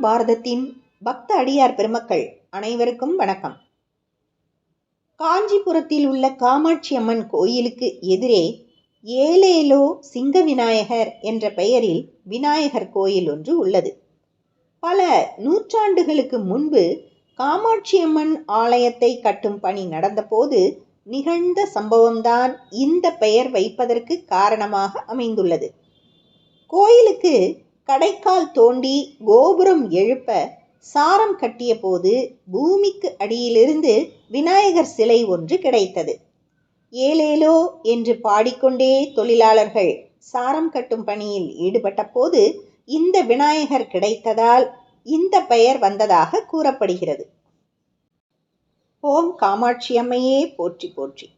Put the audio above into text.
பாரதத்தின் பக்த அடியார் பெருமக்கள் அனைவருக்கும் வணக்கம். காஞ்சிபுரத்தில் உள்ள காமாட்சி அம்மன் கோயிலுக்கு எதிரே ஏலேலோ சிங்க விநாயகர் என்ற பெயரில் விநாயகர் கோயில் ஒன்று உள்ளது. பல நூற்றாண்டுகளுக்கு முன்பு காமாட்சி அம்மன் ஆலயத்தை கட்டும் பணி நடந்தபோது நிகழ்ந்த சம்பவம்தான் இந்த பெயர் வைப்பதற்கு காரணமாக அமைந்துள்ளது. கோயிலுக்கு கடைக்கால் தோண்டி கோபுரம் எழுப்ப சாரம் கட்டிய போது பூமிக்கு அடியிலிருந்து விநாயகர் சிலை ஒன்று கிடைத்தது. ஏலேலோ என்று பாடிக்கொண்டே தொழிலாளர்கள் சாரம் கட்டும் பணியில் ஈடுபட்ட போது இந்த விநாயகர் கிடைத்ததால் இந்த பெயர் வந்ததாக கூறப்படுகிறது. ஓம் காமாட்சி அம்மையே போற்றி போற்றி.